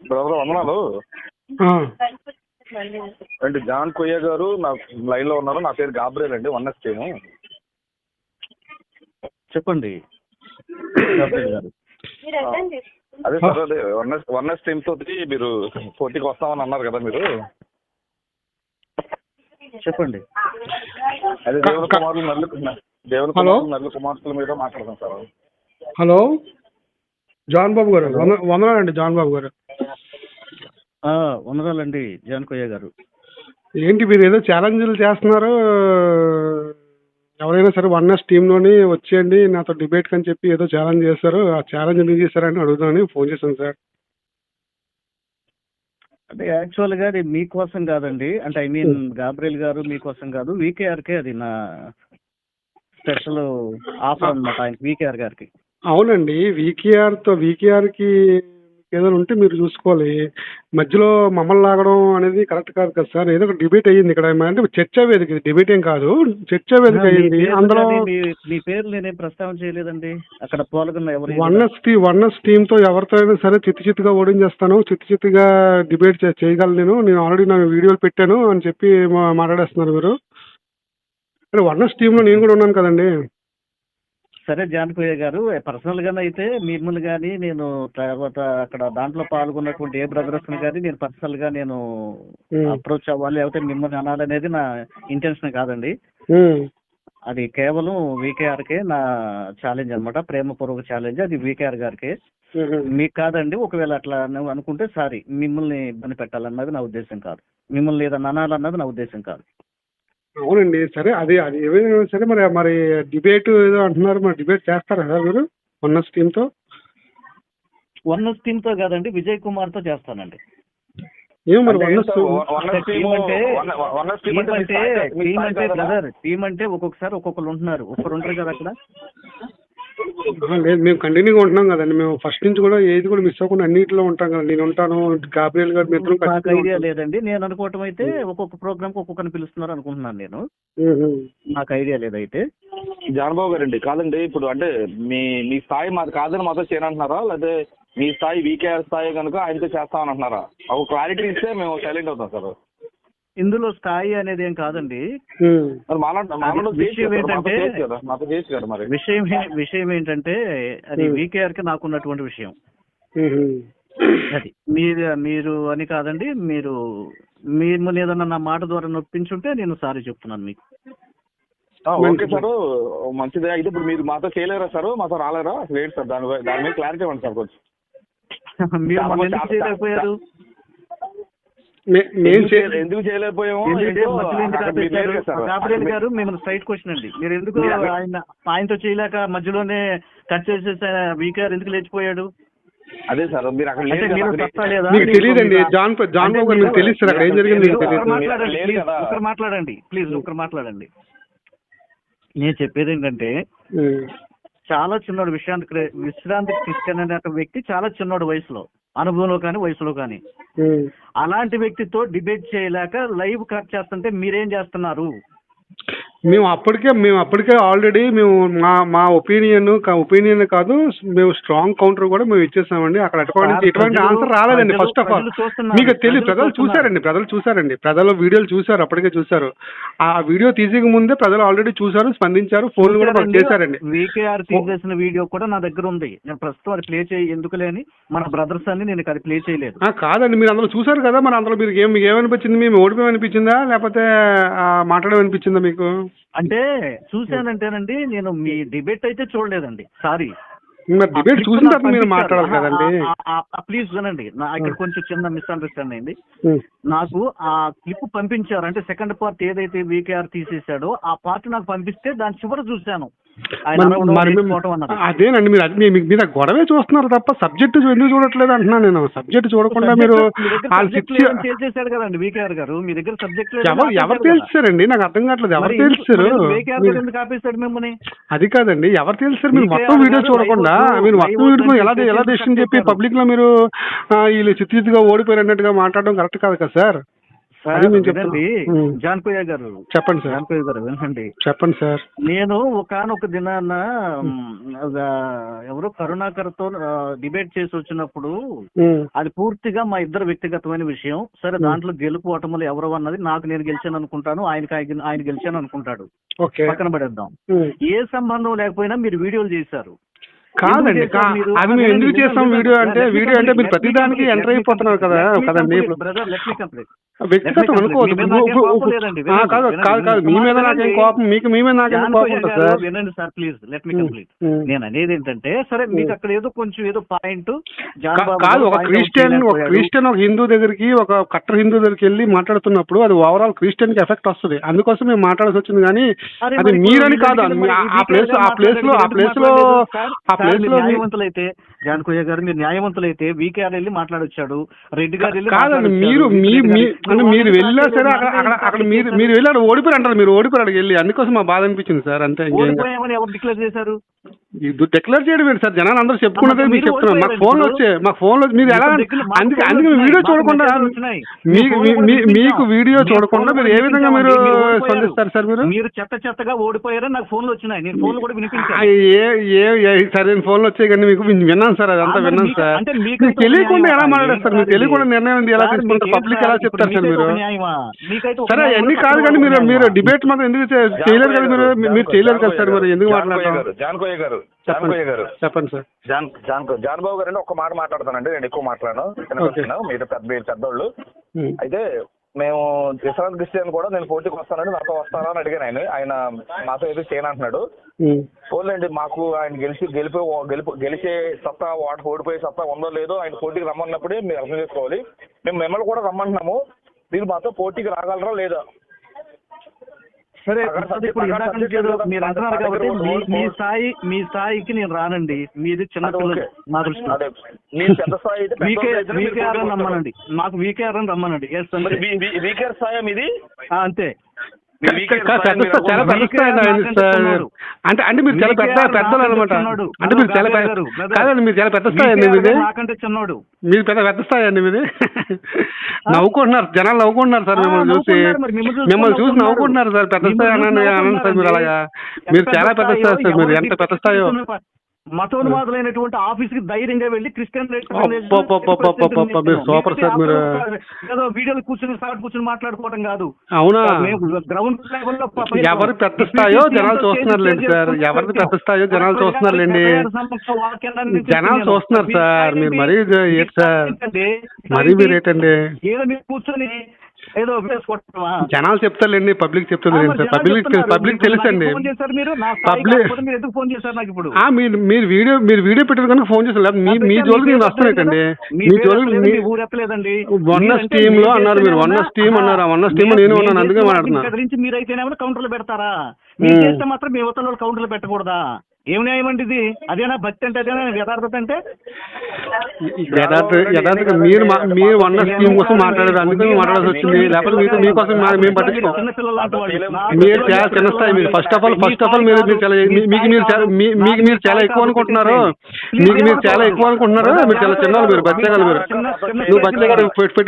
Brother వందనాలు. అంటే John కొయ్య గారు నా లైన్లో ఉన్నారు. నా పేరు గాబ్రియల్ అండి వన్ ఎస్ టీము చెప్పండి. అదే సార్ అదే one S one S team తోటి మీరు పోటీకి వస్తామని అన్నారు కదా మీరు. చెప్పండి. అదే దేవుని కుమారులు నల్లు దేవుని హలో? కుమారులు నల్లు కుమార్తెల మీద మాట్లాడదాం సార్. హలో? జాన్ బాబు గారు. వంద- వందనాలండి జాన్ బాబు గారు. ఆ, వందనాలండి జాన్ కొయ్య గారు. ఏంటి మీరు ఏదో ఛాలెంజ్లు చేస్తున్నారు ఎవరైనా సరే వన్ ఎస్ టీంలోని వచ్చేయండి నాతో డిబేట్ అని చెప్పి ఏదో ఛాలెంజ్ చేస్తారు ఆ ఛాలెంజ్ ఎందుకు చేశారని అడుగుదామని ఫోన్ చేశాను సార్. అంటే యాక్చువల్గా అది మీకోసం కాదండి. అంటే ఐ మీన్ గాబ్రియల్ గారు మీకోసం కాదు VKR కే అది నా స్పెషల్ ఆఫర్ అన్నమాట ఆయన వికేఆర్ గారికి. అవునండి. వీకేఆర్తో వీకేఆర్కి ఏదైనా ఉంటే మీరు చూసుకోవాలి. మధ్యలో మమ్మల్ని లాగడం అనేది కరెక్ట్ కాదు కదా సార్. ఏదో ఒక డిబేట్ అయ్యింది ఇక్కడ. అంటే చర్చా వేదిక ఇది. డిబేట్ ఏం కాదు. చర్చా వేదిక అయ్యింది. అందులో మీ- పేర్లు నేనేం ప్రస్తావన చేయలేదండి. అక్కడ పాల్గొన్న ఎవరు one S T one S టీంతో ఎవరితో అయినా సరే చిత్తి చిత్తుగా ఓడించేస్తాను చిత్తి చిత్తుగా డిబేట్ చేయగలను నేను. నేను ఆల్రెడీ నా వీడియోలు పెట్టాను అని చెప్పి మాట్లాడేస్తున్నారు మీరు. అంటే వన్ ఎస్ టీంలో నేను కూడా ఉన్నాను కదండి. సరే జానకయ్య గారు పర్సనల్గా అయితే మిమ్మల్ని కానీ నేను తర్వాత అక్కడ దాంట్లో పాల్గొన్నటువంటి ఏ బ్రదర్స్ కానీ నేను పర్సనల్గా నేను అప్రోచ్ అవ్వాలి లేకపోతే మిమ్మల్ని అనాలనేది నా ఇంటెన్షన్ కాదండి. అది కేవలం VKR కే నా ఛాలెంజ్ అన్నమాట ప్రేమపూర్వక ఛాలెంజ్ అది వికేఆర్ గారికి. మీకు కాదండి ఒకవేళ అట్లా అనుకుంటే సారీ మిమ్మల్ని ఇబ్బంది పెట్టాలన్నది నా ఉద్దేశం కాదు. మిమ్మల్ని ఏదన్నా అనాలన్నది నా ఉద్దేశం కాదు. అవునండి సరే అది అది ఏమైనా సరే మరి మరి డిబేట్ ఏదో అంటున్నారు మరి డిబేట్ చేస్తారా సార్ మీరు? వన్ ఎస్ టీంతో వన్ టీమ్తో కాదండి విజయ్ కుమార్తో చేస్తానండి. ఏమో మరి అంటే వన్ ఏం S sir, one S team team అంటే one- one S team team అంటే అంటే అంటే కాదా? బ్రదర్ టీం అంటే ఒక్కొక్కసారి ఒక్కొక్కరు ఉంటున్నారు ఒక్కరు ఉంటారు కదా అక్కడ. లేదు మేము కంటిన్యూగా ఉంటున్నాం కదండి. మేము ఫస్ట్ నుంచి కూడా ఏది కూడా మిస్ అవ్వకుండా అన్నింటిలో ఉంటాం కదా. నేను ఉంటాను గాబ్రియల్ గారు మిత్రం నాకు ఐడియా లేదండి. నేను అనుకోవటం అయితే ఒక్కొక్క ప్రోగ్రామ్కి ఒక్కొక్కరిని పిలుస్తున్నారు అనుకుంటున్నాను నేను. నాకు ఐడియా లేదైతే. జానబాబు గారండి కాదండి ఇప్పుడు అంటే మీ మీ స్థాయి మాది కాదని మాతో చేయనంటున్నారా? లేదా మీ స్థాయి వీకేఆర్ స్థాయి కనుక ఆయనతో చేస్తామని అంటున్నారా? ఒక క్లారిటీ ఇస్తే మేము సైలెంట్ అవుతాం సార్ ఇందులో స్థాయి అనేది ఏం కాదండి. మరి విషయం ఏంటంటే- మరి. విషయం విషయం ఏంటంటే అది వికేఆర్కి నాకున్నటువంటి విషయం. అది. మీరు మీరు అని కాదండి మీరు మిమ్మల్ని ఏదన్నా నా మాట ద్వారా నొప్పించుంటే నేను సారీ చెప్తున్నాను మీకు. Okay sir. మంచిదే. అయితే ఇప్పుడు మీరు మాతో చేయలేరా సార్? మాతో రాలేరా? లేదు సార్ దాని దాని మీద క్లారిటీ ఇవ్వండి సార్ కొంచెం. మీరు చేయలేకపోయారు? ఎందుకు చేయలేకపోయాము. గాబ్రియల్ గారు మిమ్మల్ని స్ట్రైట్ క్వశ్చన్ అండి. మీరు ఎందుకు ఆయన ఆయనతో చేయలేక మధ్యలోనే కట్ చేసేసి వీకేఆర్ ఎందుకు లేచిపోయాడు? అదే సార్ మీరు అక్కడ మీకు తెలియదండి. జాన్ జాన్ అంటే బాబు గారు మీకు తెలియదు సార్ అక్కడ ఏం జరిగింది ఒకరు మాట్లాడండి ప్లీజ్. ఒకరు మాట్లాడండి నేను చెప్పేది ఏంటంటే. చాలా చిన్నోడు విశ్రాంతి విశ్రాంతి క్రిస్టియన్ అనే ఒక వ్యక్తి చాలా చిన్నోడు వయసులో. అనుభవంలో కానీ వయసులో కానీ. అలాంటి వ్యక్తితో డిబేట్ చేయలేక లైవ్ కట్ చేస్తుంటే మీరేం చేస్తున్నారు? మేము అప్పటికే మేము అప్పటికే ఆల్రెడీ మేము మా మా ఒపీనియన్ ఒపీనియన్ కాదు మేము స్ట్రాంగ్ కౌంటర్ కూడా మేము ఇచ్చేసామండి. అక్కడ అటువంటి ఎటువంటి ఆన్సర్ రాలేదండి ఫస్ట్ ఆఫ్ ఆల్. మీకు తెలియదు ప్రజలు. చూసారండి ప్రజలు చూసారండి ప్రజలు వీడియోలు చూసారు అప్పటికే చూసారు ఆ వీడియో తీసేక ముందే ప్రజలు ఆల్రెడీ చూసారు స్పందించారు ఫోన్లు కూడా చేశారండి. వీకేఆర్ తీసేసిన వీడియో కూడా నా దగ్గర ఉంది. నేను ప్రస్తుతం అది ప్లే చేయి ఎందుకు లేని మన బ్రదర్స్ అని నేను అది ప్లే చేయలేదు. కాదండి మీరు అందులో చూసారు కదా మరి అందులో మీరు ఏం మీకు ఏమనిపించింది? మేము ఓడిపోయి అనిపించిందా లేకపోతే అనిపించిందా మీకు? అంటే చూశానంటేనండి నేను మీ డిబేట్ అయితే చూడలేదండి. సారీ. మరి డిబేట్ చూసిన తర్వాత మీరు మాట్లాడాలి కదండి. ప్లీజ్ వినండి. నా ఇక్కడ కొంచెం చిన్న మిస్అండర్స్టాండింగ్ అయింది. నాకు ఆ క్లిప్ పంపించారు అంటే సెకండ్ పార్ట్ ఏదైతే వీకేఆర్ తీసేశాడో ఆ పార్ట్ నాకు పంపిస్తే దాని చివర చూశాను. అదేనండి మీరు అది మీ- మీరు ఆ గొడవే చూస్తున్నారు తప్ప సబ్జెక్ట్ ఎందుకు చూడట్లేదు అంటున్నాను నేను. సబ్జెక్ట్ చూడకుండా మీరు తేల్చేశాడు కదండి వీకేఆర్ గారు. మీ దగ్గర సబ్జెక్ట్ ఎవరు ఎవరు తేల్చారండి? నాకు అర్థం కావట్లేదు. ఎవరు తేల్చారు? అది కాదండి. ఎవరు తెలుస్తారు మీరు మొత్తం వీడియో చూడకుండా మీరు ఎలా ఎలా చెప్పి. పబ్లిక్లో మీరు వీళ్ళు చిత్తిగా ఓడిపోయినట్టుగా మాట్లాడడం కరెక్ట్ కాదు కదా సార్. జాన్కోయ్య గారు. చెప్పండి సార్. జాన్కోయ్య గారు వినండి. చెప్పండి సార్. నేను ఒకనొక దినాన ఎవరో కరుణాకర్తో డిబేట్ చేసి వచ్చినప్పుడు అది పూర్తిగా మా ఇద్దరు వ్యక్తిగతమైన విషయం. సరే దాంట్లో గెలుపు ఓటములు ఎవరు అన్నది నాకు నేను గెలిచాను అనుకుంటాను. ఆయనకి ఆయన ఆయన గెలిచాను అనుకుంటాడు. పక్కన పడేద్దాం. ఏ సంబంధం లేకపోయినా మీరు వీడియోలు చేశారు. కాదండి? అది మేము ఎందుకు చేస్తాం వీడియో అంటే వీడియో అంటే మీరు complete, ప్రతి let me దానికి complete, ఎంటర్ అయిపోతున్నారు కదా కదండి. వ్యక్తిగతం అనుకోవద్దు కాదు కాదు కాదు మీ మీద నాకేం. కోపం మీకు మీ మీద నాకేం కోపం ఉంటుంది సార్ వినండి sir please let me complete. నేను అనేది ఏంటంటే సరే మీకు అక్కడ ఏదో కొంచెం ఏదో పాయింట్ కాదు ఒక క్రిస్టియన్ ఒక. క్రిస్టియన్ ఒక హిందూ దగ్గరికి ఒక కట్టర్ హిందూ దగ్గరికి వెళ్ళి మాట్లాడుతున్నప్పుడు అది ఓవరాల్ క్రిస్టియన్కి ఎఫెక్ట్ వస్తుంది అందుకోసం మేము మాట్లాడాల్సి వచ్చింది కానీ అది మరి మీరని కాదు ఆ- ప్లేస్ ఆ ప్లేస్లో ఆ ప్లేస్లో ఆ మీరు న్యాయవంతులైతే జానకోయ్య గారు మీరు న్యాయవంతులైతే వీకేఆర్ వెళ్ళి మాట్లాడొచ్చాడు. రెడ్డి గారు వెళ్ళి కాదండి మీరు మీరు వాళ్ళని సరే అక్కడ అక్కడ మీరు. మీరు వెళ్ళారు ఓడిపోయారు అంటారు మీరు ఓడిపోయారు వెళ్ళి. అందుకోసం మా బాధ అనిపించింది సార్ అంతే ఎవరు డిక్లేర్ చేశారు? డిక్లేర్ చేయడం ఏంటి సార్? జనాలు అందరూ చెప్పుకున్నదే మీరు చెప్తున్నాను మాకు ఫోన్లు. వచ్చాయి మాకు ఫోన్లు మీరు ఎలా అందుకే అందుకే వీడియో చూడకుండా మాకు వీడియో చూడకుండా మీరు ఏ విధంగా మీరు. స్పందిస్తారు సార్ మీరు? మీరు చెత్త చెత్తగా ఓడిపోయారని నాకు ఫోన్లు వచ్చినాయి. నేను ఫోన్లు కూడా వినిపించాను. ఏ ఏ సరైన ఫోన్లు వచ్చాయి కానీ మీకు నేను విన్నాను సార్ అదంతా విన్నాను సార్. అంటే మీకు తెలియకుండా ఎలా? మాట్లాడతారు ఏం మీకు తెలియకుండా? నిర్ణయం ఎలా తీసుకుంటారు? పబ్లిక్ ఎలా చెప్తారు సార్ మీరు? సరే కూడా కాదు కానీ మీరు మీరు? డిబేట్ మాత్రం ఎందుకు చేయలేరు కదా మీరు? మీరు చేయలేరు కదా సార్ మరి? ఎందుకు మాట్లాడతాం? జాన్కోయ్య గారు జాన్కోయ్య గారు. చెప్పండి సార్. జాన్ జాన్ జాన్ బాబు గారు ఒక్క మాట మాట్లాడతానండి నేను ఎక్కువ మాట్లాడను మీరు పెద్ద మీరు పెద్దోళ్ళు. అయితే మేము విశ్రాంత్ క్రిస్టియన్ కూడా నేను పోటీకి వస్తానండి నాతో వస్తారా అని అడిగాను ఆయన. ఆయన నాతో ఏదో చేయను అంటున్నాడు. పోలేండి మాకు ఆయన గెలిచి గెలిపే గెలుపు గెలిచే సత్తా వాటి ఓడిపోయే సత్తా ఉందో లేదో ఆయన పోటీకి రమ్మన్నప్పుడే మీరు అర్థం చేసుకోవాలి. మేము మిమ్మల్ని కూడా రమ్మంటున్నాము మీరు మాతో పోటీకి రాగలరా లేదా? సరే ఇప్పుడు ఇందాక నుంచి ఏదో మీరు అంటున్నారు కాబట్టి మీ మీ. స్థాయి మీ స్థాయికి నేను రానండి. మీది చిన్న పిల్లలు ఓకే. నా దృష్టిలో. అదే మీరు పెద్ద స్థాయి అయితే పెద్ద వీకే మీరు వీకేఆర్ అని రమ్మనండి. మాకు వీకేఆర్ అని రమ్మనండి. ఎస్ వస్తారు. మరి అంతే. వీ- వీ- వీకేర్ స్థాయి ఆ, అంతే. చాలా పెద్ద. అంటే అంటే మీరు చాలా పెద్ద పెద్దలు అనమాట. అంటే మీరు చాలా. కాదండి మీరు చాలా పెద్ద స్థాయి అండి మీది చిన్నోడు మీరు పెద్ద పెద్ద స్థాయి అండి మీది నవ్వుకుంటున్నారు జనాలు నవ్వుకుంటున్నారు సార్ మిమ్మల్ని చూసి మిమ్మల్ని చూసి నవ్వుకుంటున్నారు. సార్ పెద్ద స్థాయి అనండి అనండి సార్ మీరు అలాగా. మీరు చాలా పెద్ద స్థాయి సార్ మీరు ఎంత పెద్ద స్థాయో మతోన్మాదులైనటువంటి ఆఫీస్కి ధైర్యంగా వెళ్ళి క్రిస్టియన్ సూపర్ సార్ మీరు. ఏదో వీడియోలు కూర్చుని సార్ కూర్చుని మాట్లాడుకోవటం కాదు. అవునా? గ్రౌండ్ లెవెల్లో ఎవరి పెద్ద స్థాయో జనాలు చూస్తున్నారులేండి సార్ ఎవరిది పెద్ద స్థాయో జనాలు చూస్తున్నారులేండి జనాలు చూస్తున్నారు సార్ మీరు మరీ ఏంటి సార్ మరీ మీరు ఏంటండి? ఏదో మీరు కూర్చొని ఏదో వేసుకోవటమా జనాలు చెప్తారులేండి పబ్లిక్ చెప్తుంది మరి పబ్లిక్. పబ్లిక్ తెలుసండి. ఫోన్ చేశారు మీరు నా కాకపోతే మీరు ఎందుకు ఫోన్ చేశారు నాకు ఇప్పుడు? ఆ, మీరు మీరు వీడియో మీరు వీడియో పెట్టారు కనుక ఫోన్ చేశారు మీ మీ జోలికి నేను వస్తానండి మీ జోలికి మీ ఊరు ఎత్తలేదండి. వన్ మీరంటే టీమ్లో మీరు అన్నారు మీరు. వన్ చేస్తేనే టీమ్ ఉన్నా- అన్నారు. ఆ వన్ ఆహా. టీమ్ మీరు- నేను మీరు ఉన్నాను అందుకే మాట్లాడుతున్నా. బెదిరించి మీరైతేనేమో కౌంటర్లు పెడతారా? మీరు. చేస్తే మాత్రం మీ యువతల కౌంటర్లు పెట్టకూడదా? ఏం న్యాయం అండి ఇది? అదేనా భక్తి అంటే అదేనా యథార్థత అంటే? యథార్థ మీరు మా- మీరు వన్ టీమ్ కోసం మాట్లాడారు. అందుకే మాట్లాడాల్సి వచ్చింది. లేకపోతే మీతో మీకోసం మేము పట్టించుకోం. మీరు చాలా చిన్న స్థాయి మీరు. First of all first of all మీరు మీరు చాలా మీకు మీరు చాలా మీ- మీకు మీరు చాలా ఎక్కువ అనుకుంటున్నారు. మీకు మీరు చాలా ఎక్కువ అనుకుంటున్నారు. మీరు చాలా చిన్న మీరు బచ్చగారు మీరు. నువ్వు బచ్చగారు పెట్టు